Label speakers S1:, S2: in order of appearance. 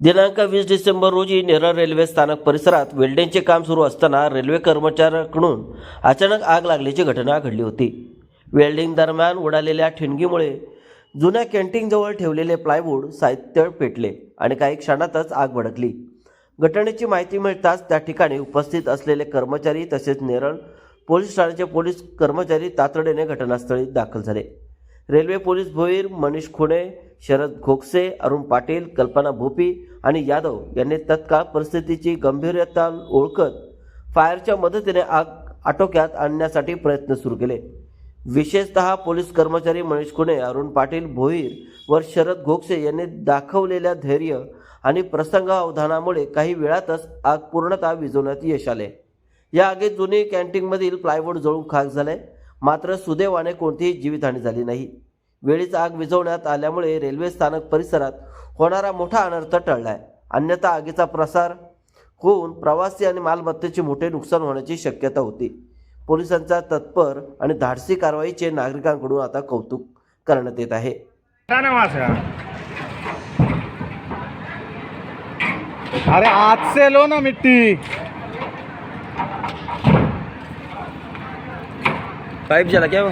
S1: दिनांक वीस डिसेंबर रोजी नेरळ रेल्वे स्थानक परिसरात वेल्डिंगचे काम सुरू असताना रेल्वे कर्मचाऱ्याकडून अचानक आग लागल्याची घटना घडली होती. वेल्डिंग दरम्यान उडालेल्या ठिणगीमुळे जुन्या कॅन्टीनजवळ ठेवलेले प्लायवूड साहित्य पेटले आणि काही क्षणातच आग भडकली. घटनेची माहिती मिळताच त्या ठिकाणी उपस्थित असलेले कर्मचारी तसेच नेरळ पोलीस ठाण्याचे पोलीस कर्मचारी तातडीने घटनास्थळी दाखल झाले. रेल्वे पोलीस भोईर मनीष खुणे शरद घोगसे अरुण पाटील कल्पना भोपी आणि यादव यांनी तत्काळ परिस्थितीची गंभीरता ओळखत फायरच्या मदतीने आग आटोक्यात आणण्यासाठी प्रयत्न सुरू केले. विशेषतः पोलीस कर्मचारी मनीष खुणे अरुण पाटील भोईर व शरद घोकसे यांनी दाखवलेल्या धैर्य आणि प्रसंग अवधानामुळे काही वेळातच आग पूर्णतः विझवण्यात यश आले. या आगीत जुनी कॅन्टीनमधील प्लायवूड जळून खाक झाले. मात्र सुदैवाने कोणतीही जीवितहानी झाली नाही. वेळीच आग विझवण्यात आल्यामुळे रेल्वे स्थानक परिसरात होणारा मोठा अनर्थ टळलाय. अन्यथा आगीचा प्रसार होऊन प्रवासी आणि मालमत्तेचे मोठे नुकसान होण्याची शक्यता होती. पोलिसांचा तत्पर आणि धाडसी कारवाईचे नागरिकांकडून आता कौतुक करण्यात येत आहे.
S2: अरे आज से लो ना मिट्टी.
S1: पाईप झाला क्या